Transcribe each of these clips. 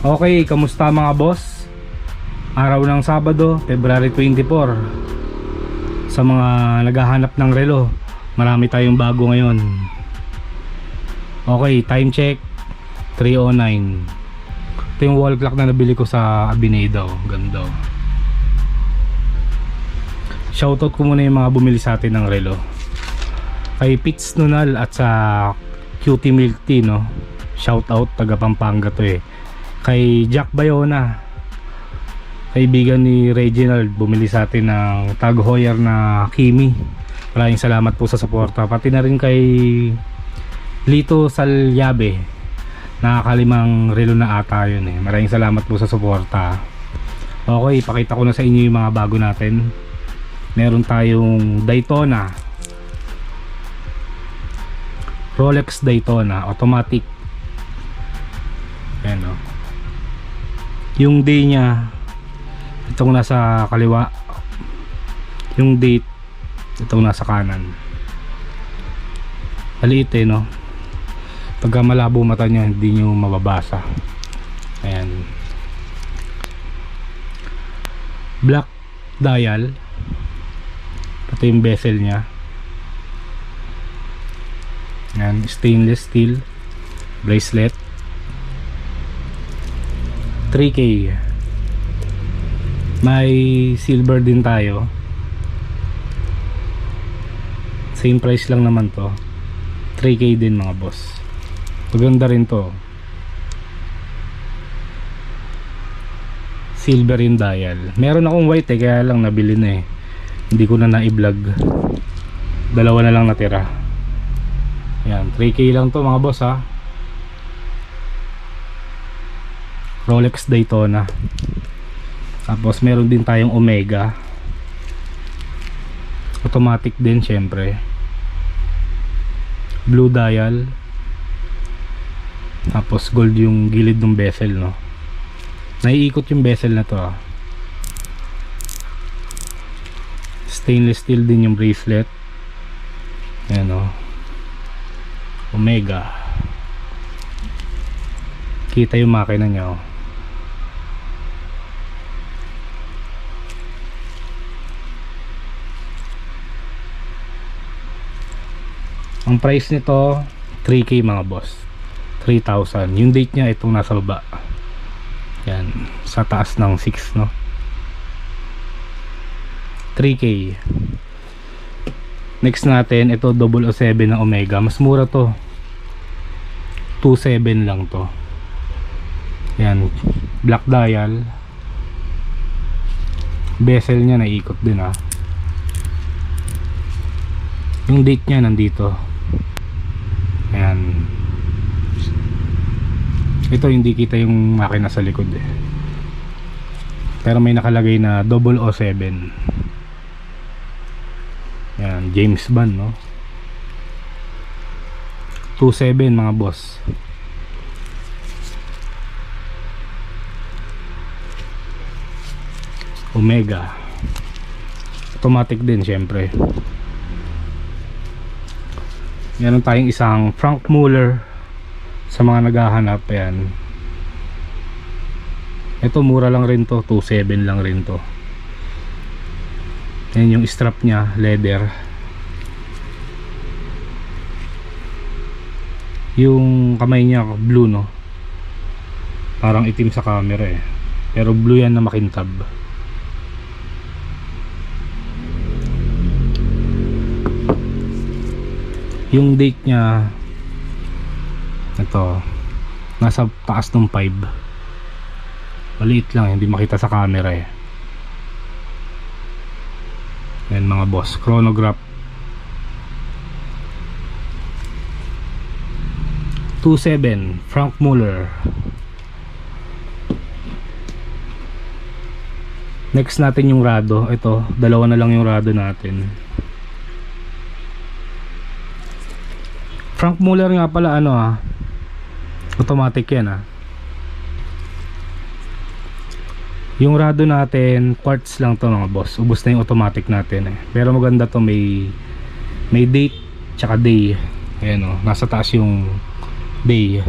Okay, kamusta mga boss? Araw ng Sabado, February 24 Sa mga naghahanap ng relo Marami tayong bago ngayon. Okay, time check 3.09 Ito yung wall clock na nabili ko sa Abinedo. Ganda oh. Shoutout ko muna yung mga bumili sa atin ng relo. Kay Pits Nunal at sa Cutie Milk Tea no? Shoutout taga Pampanga to eh kay Jack Bayona kaibigan ni Reginald bumili sa atin ng Tag Heuer na Kimi. Maraming salamat po sa suporta. Pati na rin kay Lito Salyabe. Nakakalimang relo na ata yun eh. Maraming salamat po sa suporta. Okay pakita ko na sa inyo yung mga bago natin. Meron tayong Daytona. Rolex Daytona automatic. Ayan o. Yung day niya, itong nasa kaliwa. Yung date, itong nasa kanan. Maliit eh no. Pagka malabo mata niya, hindi nyo mababasa. Ayan. Black dial. Ito yung bezel niya. Ayan, stainless steel bracelet 3K may silver din tayo. Same price lang naman to. 3K din mga boss. Maganda rin to. Silver yung dial. Meron akong white eh kaya lang nabili na eh. Hindi ko na na-vlog dalawa na lang natira. Yan 3K lang to mga boss ha Rolex Daytona. Tapos meron din tayong Omega. Automatic din syempre. Blue dial. Tapos gold yung gilid ng bezel no? Naiikot yung bezel na to ah. stainless steel din yung bracelet. Ayan o Omega. Kita yung makina niya oh. Ang price nito 3k mga boss. 3,000 yung date niya itong nasa baba. Yan. Sa taas ng 6 no? 3k next natin ito 007 na Omega. Mas mura to. 27 lang to. Yan. Black dial. Bezel niya naikot din ah. Yung date niya nandito ayan. Ito hindi kita yung makina sa likod eh. Pero may nakalagay na 007 yan James Bond no? 27 mga boss. Omega. Automatic din syempre meron tayong isang Frank Muller sa mga naghahanap yan ito mura lang rin to 27 lang rin to. Yan yung strap nya leather. Yung kamay niya blue no? Parang itim sa camera eh. Pero blue yan na makintab yung date niya ito nasa taas ng 5 maliit lang hindi makita sa camera eh. Yan mga boss chronograph. 27 Frank Muller next natin yung rado. Ito dalawa na lang yung rado natin Frank Muller nga pala ano ah. Automatic yan ah. Yung rado natin quartz lang to mga boss. Ubos na yung automatic natin eh. Pero maganda to may may date tsaka day. Ayan oh. Nasa taas yung day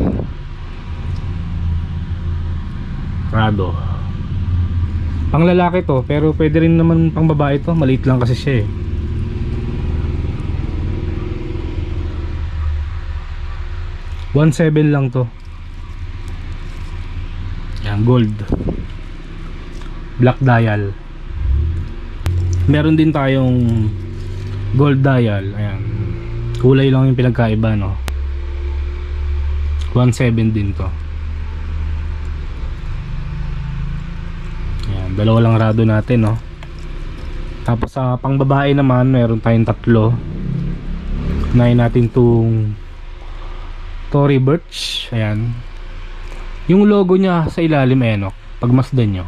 Rado. Pang lalaki to, pero pwede rin naman pang babae to. Maliit lang kasi siya eh. One seven lang to. Yan, gold. Black dial. Meron din tayong gold dial. Ayan. Kulay lang yung pinagkaiba, no? 1.7 din to. Ayan, dalawa lang rado natin, no? Tapos sa pangbabae naman, meron tayong tatlo. Unahin natin tong Tory Birch. Ayan. Yung logo niya sa ilalim, ayan, no? Pagmasdan nyo.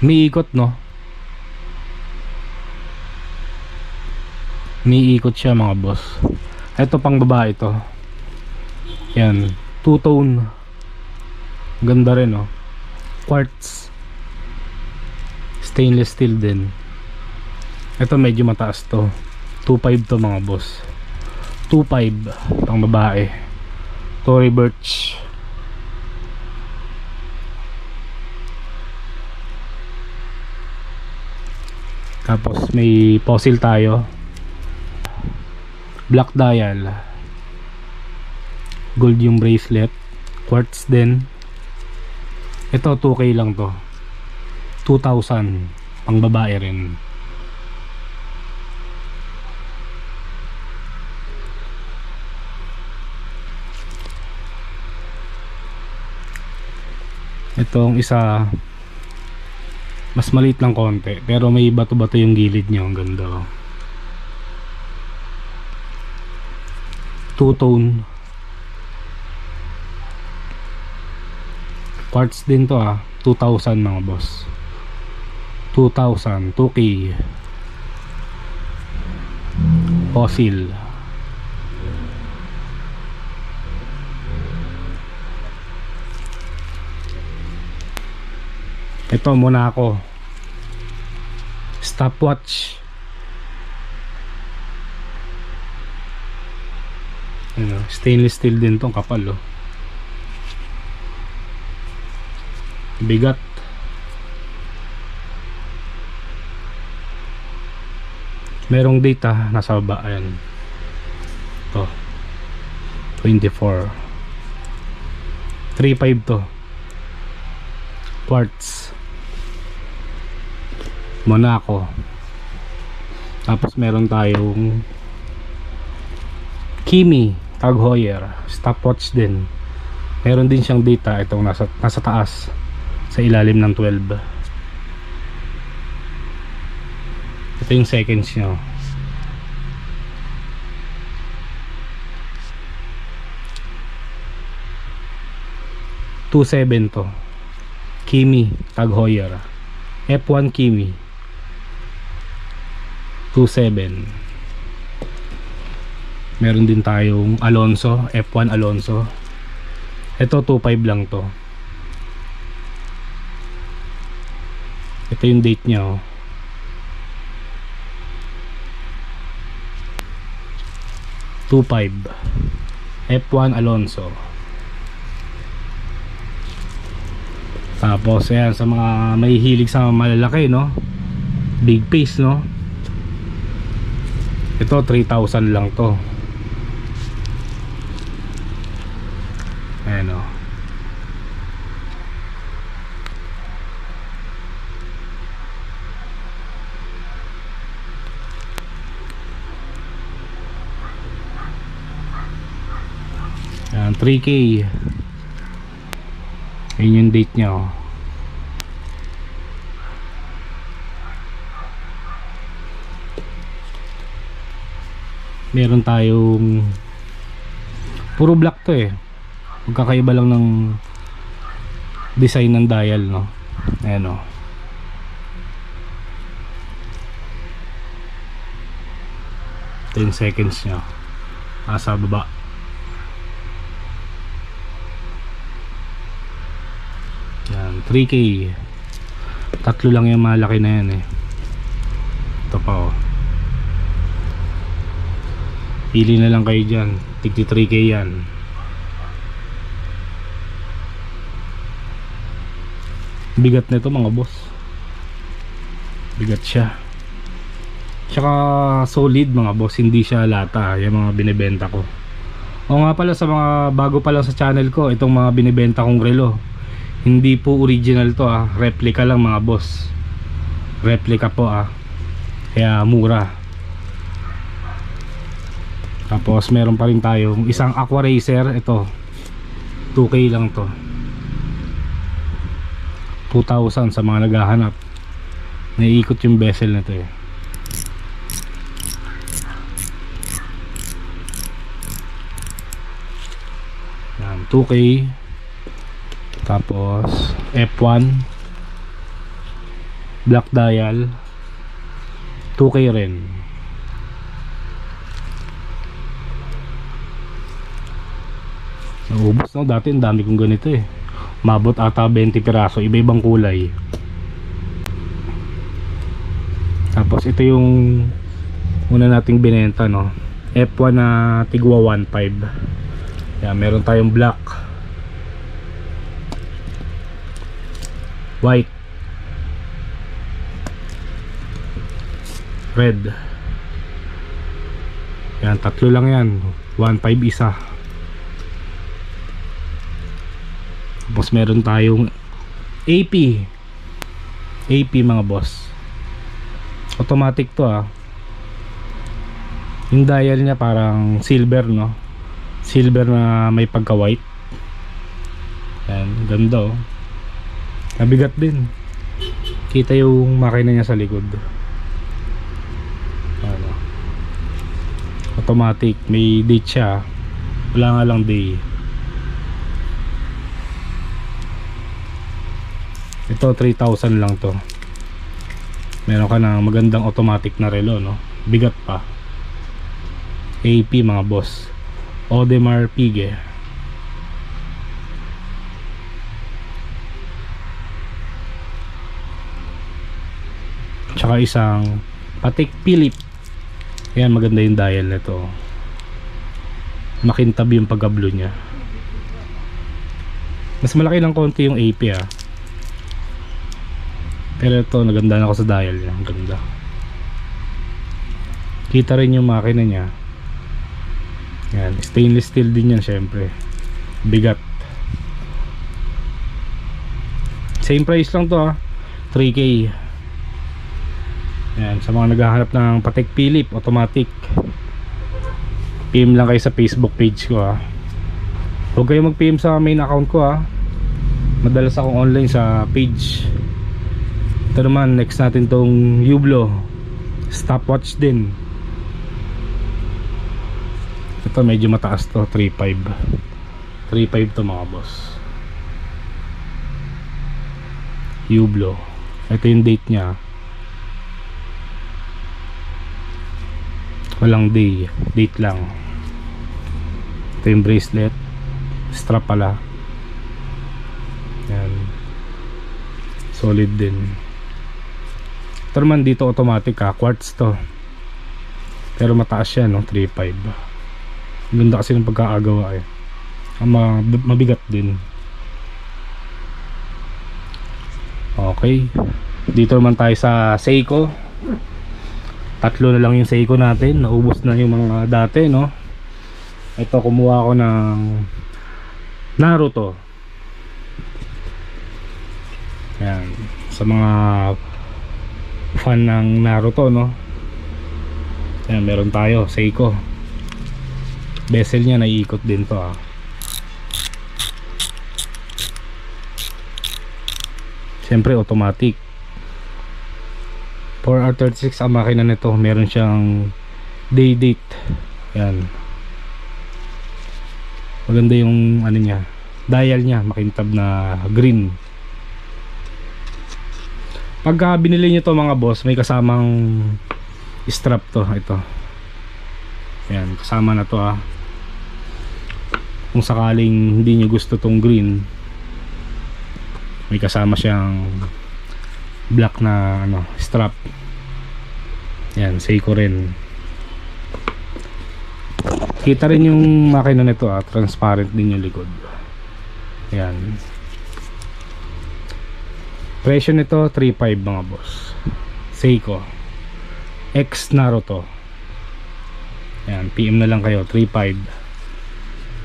Umiikot, no? Umiikot siya, mga boss. Ito pang babae to. Yan. Two-tone. Ganda rin, no? Quartz. Stainless steel din. Ito medyo mataas to. 2.5 to, mga boss. 2.5 pang babae. Tory Birch. Tapos may fossil tayo. Black dial. Gold yung bracelet. Quartz din. Ito 2K lang to. 2,000 pang babae rin. Itong isa mas maliit lang konti pero may bato-bato yung gilid niya ang ganda oh. two tone quartz din to ah. 2,000 mga boss. 2,000 2K fossil ito muna ako. Stopwatch. Ano, stainless steel din tong kapal oh. bigat. Merong data nasa baba ayan to 24 3.5 to. Quartz Monaco tapos meron tayong Kimi Tag Heuer stopwatch din. Meron din siyang data itong nasa, nasa taas sa ilalim ng 12 ito yung seconds nyo two seven to. Kimi Tag Heuer F1 Kimi 27 meron din tayong Alonso F1 Alonso. Ito 25 lang to. Ito yung date nya oh. Two five. F1 Alonso. Tapos ayan sa mga may hilig sa malalaki no? Big piece no ito 3,000 lang to. Ayan o ayan 3k yun yung date nya oh. Meron tayong puro black to eh. Magkakaiba lang ng design ng dial no? Ayan o 10 seconds nya nasa baba. Yan 3k tatlo lang yung malaki na yan eh. Ito pa oh pili na lang kayo dyan. 53k yan. Bigat nito mga boss. Bigat siya. Tsaka solid mga boss. Hindi siya lata ah, yung mga binibenta ko. O nga pala sa mga bago pala sa channel ko itong mga binibenta kong relo. Hindi po original to ah. Replica lang mga boss. Replica po ah. Kaya mura tapos meron pa rin tayong isang aqua racer. Ito 2k lang to. 2,000 sa mga naghahanap. Naiikot yung bezel na to eh. Yan 2k tapos F1 black dial. 2k rin naubos no? Dati ang dami kong ganito eh. Mabot ata 20 piraso iba ibang kulay. Tapos ito yung una nating binenta no? F1 na tigwa 1.5 yan meron tayong black. White. Red. Yan tatlo lang yan. 1.5 isa tapos meron tayong AP AP mga boss. Automatic to ah. Yung dial niya parang silver no? Silver na may pagka white yan ganda oh. Nabigat din. Kita yung makina niya sa likod. Ano automatic. May date siya. Wala nga lang day ito 3,000 lang to. Meron ka ng magandang automatic na relo no? Bigat pa. AP mga boss. Audemars Piguet. Tsaka isang Patek Philip yan maganda yung dial nito. Makintab yung pagkablo niya. Mas malaki lang konti yung AP ah pero ito naganda na ako sa dial. Niya ang ganda. Kita rin yung makina niya. Yan. Stainless steel din yan syempre. Bigat. Same price lang to ah. 3k yan. Sa mga naghahanap ng Patek Philip automatic. PM lang kayo sa Facebook page ko ah. Huwag kayo mag PM sa main account ko ah. Madalas akong online sa page ito naman next natin tong Hublot stopwatch din. Ito medyo mataas to 3.5 3.5 to mga boss. Hublot ito yung date nya walang day. Date lang. Ito yung bracelet. Strap pala. Yan. Solid din ito naman dito automatic ha quartz to. Pero mataas yan no? 3.5 ganda kasi ng pagkakagawa eh. Ang ma- mabigat din. Okay. Dito naman tayo sa Seiko. Tatlo na lang yung Seiko natin. Naubos na yung mga dati no? Ito kumuha ako ng Naruto. Yan sa mga fan ng Naruto no? Yan meron tayo Seiko. Bezel niya naiikot din to ah. Siyempre automatic. 4R36 ang makina nito meron siyang day date. Yan maganda yung ano niya dial niya makintab na green pagka binili nyo to mga boss may kasamang strap to. Ito. Yan kasama na to ah. Kung sakaling hindi nyo gusto tong green may kasama siyang black na ano strap. Yan Seiko rin. Kita rin yung makina nito ah. Transparent din yung likod. Yan Presyo nito 3.5 mga boss. Seiko. X Naruto. Ayan, PM na lang kayo 3.5.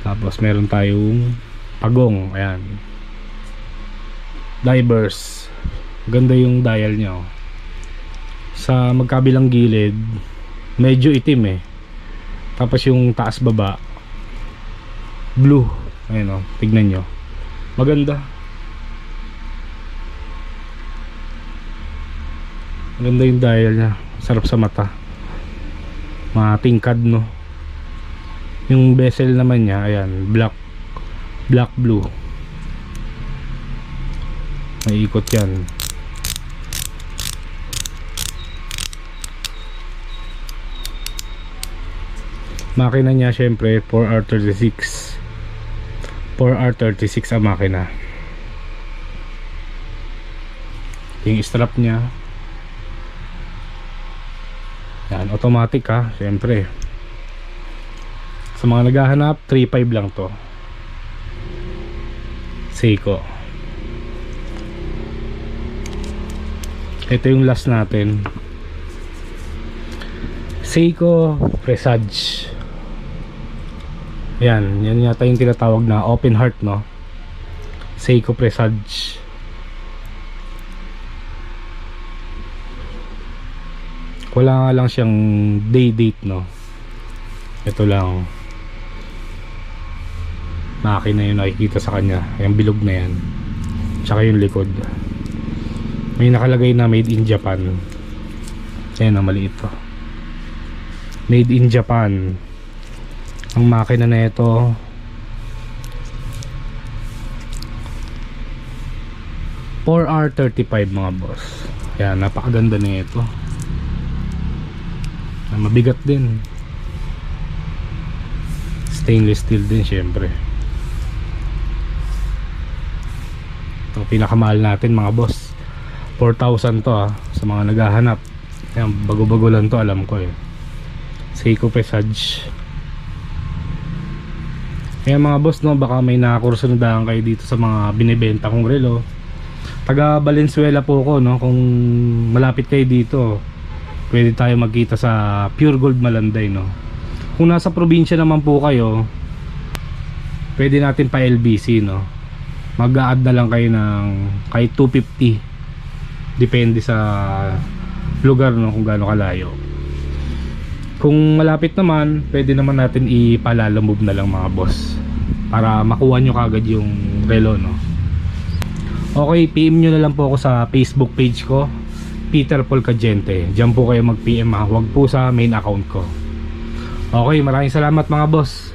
Tapos meron tayong Pagong, ayan. Divers. Ganda yung dial niya. oh. Sa magkabilang gilid, medyo itim eh. Tapos yung taas baba, blue. Ayan o, tignan nyo. Maganda. Maganda yung dial niya. Sarap sa mata. Matingkad no. Yung bezel naman niya, ayan, black black blue may ikot yan makina niya syempre 4R36 4R36 ang makina yung strap niya yan automatic ha? Syempre sa mga naghahanap 3.5 lang to. Seiko. Ito yung last natin. Seiko Presage. Yan, yan yata yung tinatawag na open heart no? Seiko Presage wala nga lang siyang day date no? Ito lang. Makina yung nakikita sa kanya. Yung bilog na yan. Tsaka yung likod. May nakalagay na made in Japan. Yan ang maliit to. Made in Japan. Ang makina na ito. Four R35 mga boss. Yan napakaganda na ito mabigat din. Stainless steel din syempre. Ito pinakamahal natin mga boss. 4,000 to ah sa mga naghahanap. Yan bago bago lang to alam ko eh. Seiko Presage kaya mga boss no baka may nakakursundahan kayo dito sa mga binibenta kong relo. Taga Valenzuela po ko no kung malapit kayo dito pwede tayo magkita sa Pure Gold Malanday no? Kung nasa probinsya naman po kayo pwede natin pa LBC no? Mag-a-add na lang kayo ng kahit 250 depende sa lugar no? Kung gaano kalayo. Kung malapit naman pwede naman natin ipalalamove na lang mga boss para makuha nyo kagad yung relo no? Okay PM nyo na lang po ako sa Facebook page ko Peter Paul Cagente Diyan po kayo mag PM ha? Huwag po sa main account ko. Okay maraming salamat mga boss